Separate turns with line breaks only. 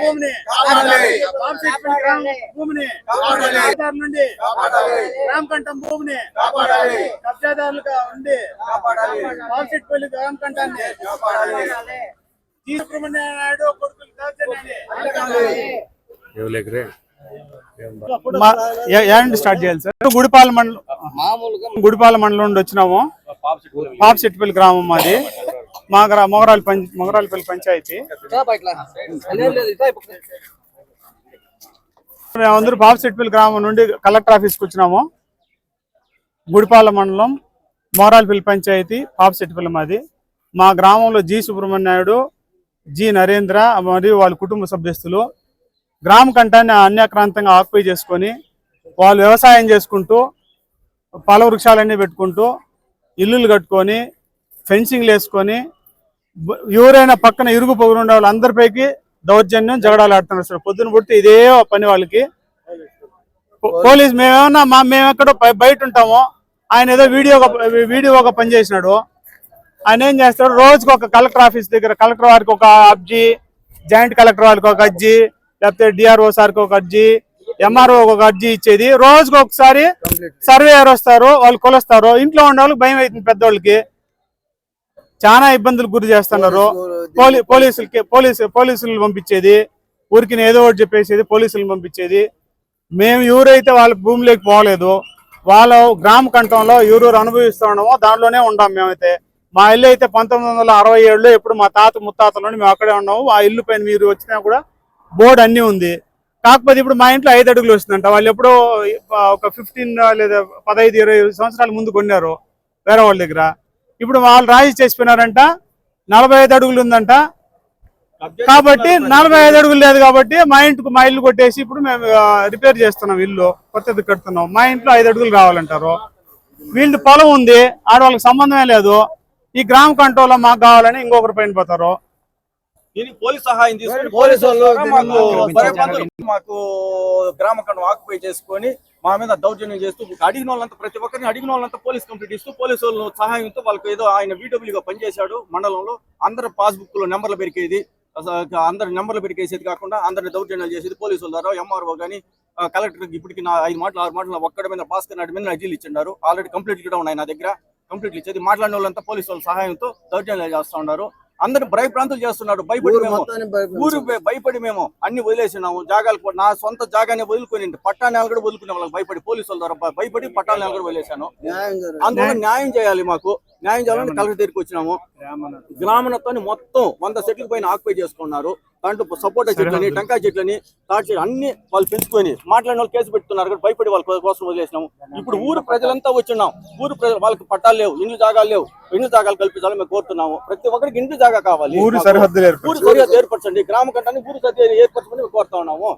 భూమిని నుండి భూమిని కబ్జాదారులుగా ఉండి నాయుడు కొడుకులు స్టార్ట్ చేయాలి సార్ గుడిపాల మండలం గుడిపాల మండలం నుండి వచ్చినాము. పాపశెట్టిపల్లి గ్రామం మాది. మా గ్రా పంచ మొగరాలిపల్లి పంచాయతీ. మేమందరూ బాబుసెట్పల్లి గ్రామం నుండి కలెక్టర్ ఆఫీస్కి వచ్చినాము. గుడిపాల మండలం మోరాలపల్లి పంచాయతీ పాపశెట్టిపల్లి మాది. మా గ్రామంలో జి సుబ్రహ్మణ్యాయుడు జి నరేంద్ర మరియు వాళ్ళ కుటుంబ సభ్యస్తులు గ్రామ కంటాన్ని అన్యాక్రాంతంగా ఆక్యుపై చేసుకొని వాళ్ళు వ్యవసాయం చేసుకుంటూ పల వృక్షాలన్నీ పెట్టుకుంటూ ఇల్లులు కట్టుకొని ఫెన్సింగ్లు వేసుకొని ఎవరైనా పక్కన ఇరుగు పొగురు ఉండే వాళ్ళందరిపైకి దౌర్జన్యం జగడాలు ఆడుతున్నారు సార్. పొద్దున పుట్టి ఇదే పని వాళ్ళకి. పోలీస్ మేమేమన్నా మా మేము ఎక్కడో బయ- బయట ఉంటాము. ఆయన ఏదో వీడియో వీడియో ఒక పని చేసినాడు. ఆయన ఏం చేస్తాడు? రోజుకి ఒక కలెక్టర్ ఆఫీస్ దగ్గర కలెక్టర్ వారికి ఒక అర్జీ జాయింట్ కలెక్టర్ వారికి ఒక అర్జీ లేకపోతే డిఆర్ఓ సార్కి ఒక అర్జీ ఎంఆర్ఓ ఒక అర్జీ ఇచ్చేది. రోజుకి ఒకసారి సర్వేయర్ వస్తారు వాళ్ళు కొలుస్తారు. ఇంట్లో ఉండే వాళ్ళకి భయం అవుతుంది పెద్దోళ్ళకి. చాలా ఇబ్బందులు గురి చేస్తున్నారు. పోలీ పోలీసులకి పోలీసు పోలీసులు పంపించేది. ఊరికి ఏదో ఒకటి చెప్పేసేది పోలీసులు పంపించేది. మేము ఎవరైతే వాళ్ళ భూమిలోకి పోలేదు వాళ్ళ గ్రామ కంఠంలో ఎవరెవరు అనుభవిస్తూ ఉన్నామో దాంట్లోనే ఉన్నాం మేమైతే. మా ఇల్లు అయితే పంతొమ్మిది వందల అరవై ఏడులో ఎప్పుడు మా తాత ముత్తాతల నుండి మేము అక్కడే ఉన్నాము ఆ ఇల్లు పైన మీరు వచ్చినా కూడా బోర్డు అన్నీ ఉంది. కాకపోతే ఇప్పుడు మా ఇంట్లో ఐదు అడుగులు వస్తుందంట. వాళ్ళు ఎప్పుడో ఒక ఫిఫ్టీన్ లేదా పదహైదు ఇరవై సంవత్సరాల ముందు కొన్నారు వేరే వాళ్ళ దగ్గర. ఇప్పుడు వాళ్ళు రాజీ చేసిపోయినారంట నలభై ఐదు అడుగులు ఉందంట. కాబట్టి నలభై ఐదు అడుగులు లేదు కాబట్టి మా ఇంటికి మా ఇల్లు కొట్టేసి ఇప్పుడు మేము రిపేర్ చేస్తున్నాం ఇల్లు కొత్తది కడుతున్నాం. మా ఇంట్లో ఐదు అడుగులు కావాలంటారు. వీళ్ళు పొలం ఉంది ఆడవాళ్ళకి సంబంధమే లేదు. ఈ గ్రామ కంట్రోల్లో మాకు కావాలని ఇంకొకరు పైన పోతారు.
దీనికి పోలీస్ సహాయం తీసుకుని
పోలీసు
మాకు గ్రామ కండం ఆక్యుపై చేసుకొని మా మీద దౌర్జన్యం చేస్తూ అడిగిన వాళ్ళంతా ప్రతి ఒక్కరిని అడిగిన వాళ్ళంతా పోలీస్ కంప్లీట్ ఇస్తూ పోలీసు వాళ్ళు సహాయంతో వాళ్ళకి ఏదో ఆయన వీడబ్ల్యూగా పనిచేశాడు మండలంలో. అందరు పాస్బుక్లో నెంబర్లు పెరికేది అందరి నెంబర్లు పెరికేసేది కాకుండా అందరిని దౌర్జన్యాలు చేసేది పోలీసుల ద్వారా ఎంఆర్ఓ కానీ కలెక్టర్ ఇప్పటికి నా ఐదు మాటలు ఆరు మాటలు ఒక్కడి మీద భాస్కర్ నాటి మీద అర్జీలు ఇచ్చిండారు. ఆల్రెడీ కంప్లీట్ కూడా ఉన్నాయి నా దగ్గర. కంప్లీట్ ఇచ్చేది మాట్లాడిన వాళ్ళంతా పోలీసు వాళ్ళ సహాయంతో దౌర్జన్యాలు చేస్తూ ఉన్నారు. అందరిని భయప్రాంతులు చేస్తున్నాడు భయపడి మేము. ఊరు భయ- భయపడి మేము అన్ని వదిలేసినాము. జాగాలు నా సొంత జాగానే వదులుకొని పట్టాణాలు కూడా వదులుకునే వాళ్ళకి భయపడి పోలీసుల ద్వారా. భయపడి పట్టాణాలు కూడా వదిలేశాను. అందువల్ల న్యాయం చేయాలి మాకు. న్యాయం చేయాలని కలెక్టర్ దగ్గరికి వచ్చినాము. గ్రామీణతో మొత్తం వంద సెట్ల పైన ఆక్యుపై చేసుకున్నారు. దాంట్లో సపోటా చెట్లని టెంకాయ చెట్లని తాటి చెట్లు అన్ని వాళ్ళు పెంచుకొని మాట్లాడిన వాళ్ళు కేసు పెడుతున్నారు కూడా భయపడి వాళ్ళ కోసం వదిలేసినాము. ఇప్పుడు ఊరు ప్రజలంతా వచ్చినాం. ఊరు ప్రజలు వాళ్ళకి పట్టాలు లేవు ఇండ్లు జాగాలు లేవు. ఇండ్లు జాగాలు కల్పించాలని మేము కోరుతున్నాము. ప్రతి ఒక్కరికి ఇండ్లు జాగా కావాలి.
ఊరి
సరిహద్దు ఏర్పరచండి. గ్రామ కంటాన్ని ఊరు సరిహద్దు ఏర్పరచమని కోరుతా ఉన్నాము.